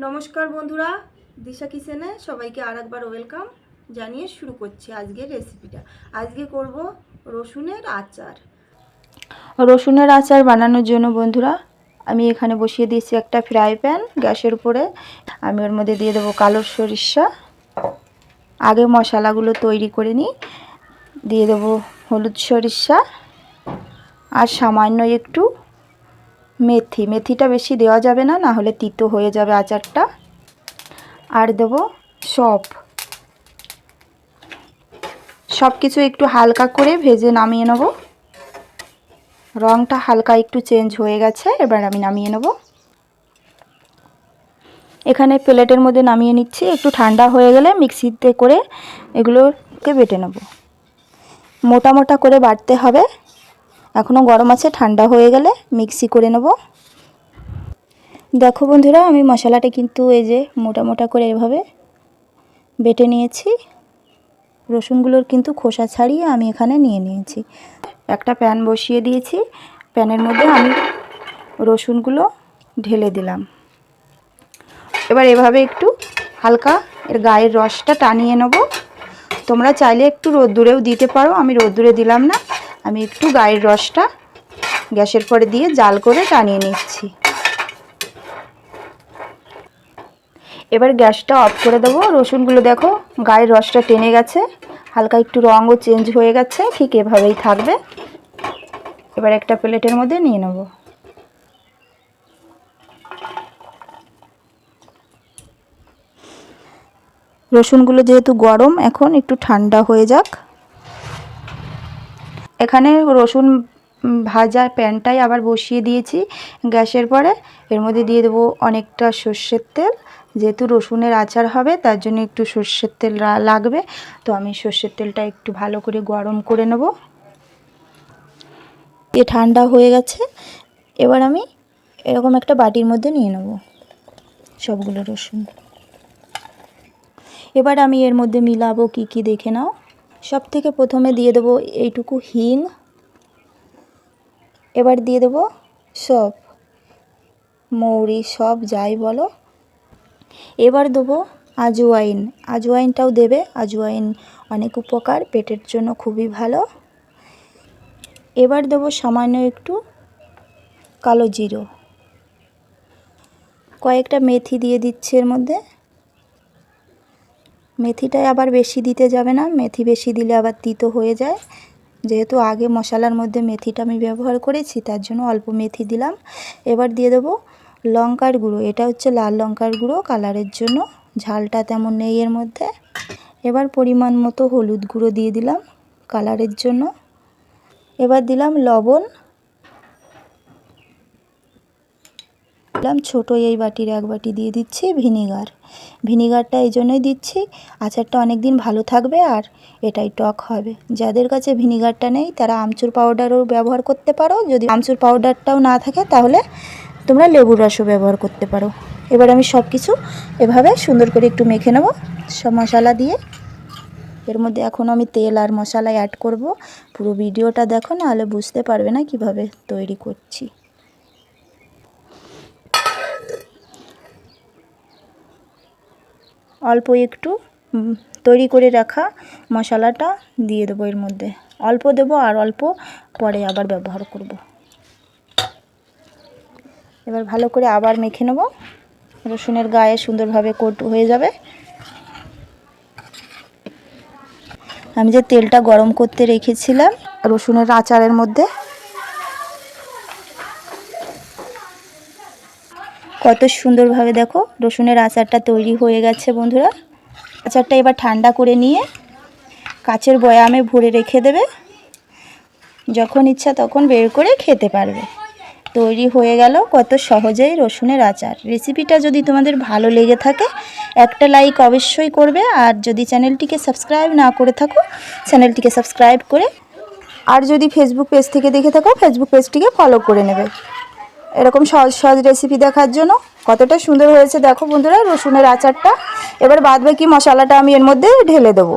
নমস্কার বন্ধুরা, দিশা কিচেনে সবাইকে আর একবার ওয়েলকাম জানিয়ে শুরু করছি আজকের রেসিপিটা। আজকে করব রসুনের আচার। রসুনের আচার বানানোর জন্য বন্ধুরা, আমি এখানে বসিয়ে দিয়েছি একটা ফ্রাই প্যান গ্যাসের উপরে। আমি ওর মধ্যে দিয়ে দেবো কালো সরিষা। আগে মশলাগুলো তৈরি করে নিই। দিয়ে দেবো হলুদ সরিষা। আর সামান্য একটু মেথি, মেথিটা বেশি দেওয়া যাবে না না হলে তিতো হয়ে যাবে আচারটা। আর দেবো সব। সব কিছু একটু হালকা করে ভেজে নামিয়ে নেব। রঙটা হালকা একটু চেঞ্জ হয়ে গেছে, এবার আমি নামিয়ে নেব। এখানে প্লেটের মধ্যে নামিয়ে নিচ্ছি, একটু ঠান্ডা হয়ে গেলে মিক্সিতে করে এগুলোকে বেটে নেব। মোটা মোটা করে বাটতে হবে। এখনও গরম আছে, ঠান্ডা হয়ে গেলে মিক্সি করে নেব। দেখো বন্ধুরা, আমি মশলাটা কিন্তু এই যে মোটা মোটা করে এভাবে বেটে নিয়েছি। রসুনগুলোর কিন্তু খোসা ছাড়িয়ে আমি এখানে নিয়ে নিয়েছি। একটা প্যান বসিয়ে দিয়েছি। প্যানের মধ্যে আমি রসুনগুলো ঢেলে দিলাম। এবার এভাবে একটু হালকা এর গায়ের রসটা টানিয়ে নেব। তোমরা চাইলে একটু রোদ্দুরেও দিতে পারো, আমি রোদ্দুরে দিলাম না। আমি একটু গায়ের রসটা গ্যাসের পরে দিয়ে জাল করে টানিয়ে নিচ্ছি। এবার গ্যাসটা অফ করে দেবো। রসুনগুলো দেখো গায়ের রসটা টেনে গেছে। হালকা একটু রঙও চেঞ্জ হয়ে গেছে, ঠিক এভাবেই থাকবে। এবার একটা প্লেটের মধ্যে নিয়ে নেব। রসুনগুলো যেহেতু গরম, এখন একটু ঠান্ডা হয়ে যাক। এখানে রসুন ভাজা প্যানটাই আবার বসিয়ে দিয়েছি। গ্যাসের পরে এর মধ্যে দিয়ে দেবো অনেকটা সর্ষের তেল। যেহেতু রসুনের আচার হবে, তার জন্য একটু সর্ষের তেল লাগবে। তো আমি সর্ষের তেলটা একটু ভালো করে গরম করে নেব। এ ঠান্ডা হয়ে গেছে। এবার আমি এরকম একটা বাটির মধ্যে নিয়ে নেব সবগুলো রসুন। এবার আমি এর মধ্যে মিলাবো কি কি দেখে নাও। সব থেকে প্রথমে দিয়ে দেবো এইটুকু হিং। এবার দিয়ে দেবো সব মৌরি, সব যাই বলো। এবার দেবো আজওয়াইন আজওয়াইনটাও দেবে। আজওয়াইন অনেক উপকার, পেটের জন্য খুবই ভালো। এবার দেবো সামান্য একটু কালো জিরো। কয়েকটা মেথি দিয়ে দিচ্ছি এর মধ্যে। মেথিটাই আবার বেশি দিতে যাবে না, মেথি বেশি দিলে আবার তিতো হয়ে যায়। যেহেতু আগে মশলার মধ্যে মেথিটা আমি ব্যবহার করেছি, তার জন্য অল্প মেথি দিলাম। এবার দিয়ে দেবো লঙ্কার গুঁড়ো, এটা হচ্ছে লাল লঙ্কার গুঁড়ো, কালারের জন্য। ঝালটা তেমন নেই এর মধ্যে। এবার পরিমাণ মতো হলুদ গুঁড়ো দিয়ে দিলাম কালারের জন্য। এবার দিলাম লবণ। দিলাম ছোটো এই বাটির এক বাটি দিয়ে দিচ্ছি ভিনিগার। ভিনিগারটা এই জন্যই দিচ্ছি। আচারটা অনেক দিন ভালো থাকবে আর এটাই টক হবে। যাদের কাছে ভিনিগারটা নেই, তারা আমচুর পাউডারও ব্যবহার করতে পারো। যদি আমচুর পাউডারটাও না থাকে, তাহলে তোমরা লেবুর রসও ব্যবহার করতে পারো। এবার আমি সব কিছু এভাবে সুন্দর করে একটু মেখে নেব। সব মশলা দিয়ে। এর মধ্যে এখন আমি তেল আর মশলা অ্যাড করব। পুরো ভিডিওটা দেখো, নাহলে বুঝতে পারবে না কীভাবে তৈরি করছি। অল্প একটু তৈরি করে রাখা মশলাটা দিয়ে দেবো এর মধ্যে। অল্প দেবো আর অল্প পরে আবার ব্যবহার করব। এবার ভালো করে আবার মেখে নেব। রসুনের গায়ে সুন্দরভাবে কোট হয়ে যাবে। আমি যে তেলটা গরম করতে রেখেছিলাম রসুনের আচারের মধ্যে কত সুন্দরভাবে দেখো রসুনের আচারটা তৈরি হয়ে গেছে বন্ধুরা। আচারটা এবার ঠান্ডা করে নিয়ে কাচের বয়ামে ভরে রেখে দেবে। যখন ইচ্ছা তখন বের করে খেতে পারবে। তৈরি হয়ে গেল কত সহজেই রসুনের আচার। রেসিপিটা যদি তোমাদের ভালো লেগে থাকে, একটা লাইক অবশ্যই করবে। আর যদি চ্যানেলটিকে সাবস্ক্রাইব না করে থাকো, চ্যানেলটিকে সাবস্ক্রাইব করে, আর যদি ফেসবুক পেজ থেকে দেখে থাকো ফেসবুক পেজটিকে ফলো করে নেবে। এরকম সহজ সহজ রেসিপি দেখার জন্য। কতটা সুন্দর হয়েছে দেখো বন্ধুরা, রসুনের আচারটা। এবার বাদ বাকি মশলাটা আমি এর মধ্যে ঢেলে দেবো।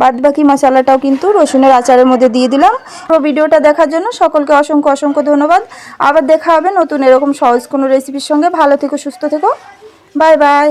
বাদ বাকি মশলাটাও কিন্তু রসুনের আচারের মধ্যে দিয়ে দিলাম। পুরো ভিডিওটা দেখার জন্য সকলকে অসংখ্য অসংখ্য ধন্যবাদ। আবার দেখা হবে নতুন এরকম সহজ কোনো রেসিপির সঙ্গে। ভালো থেকো, সুস্থ থেকো। Bye bye.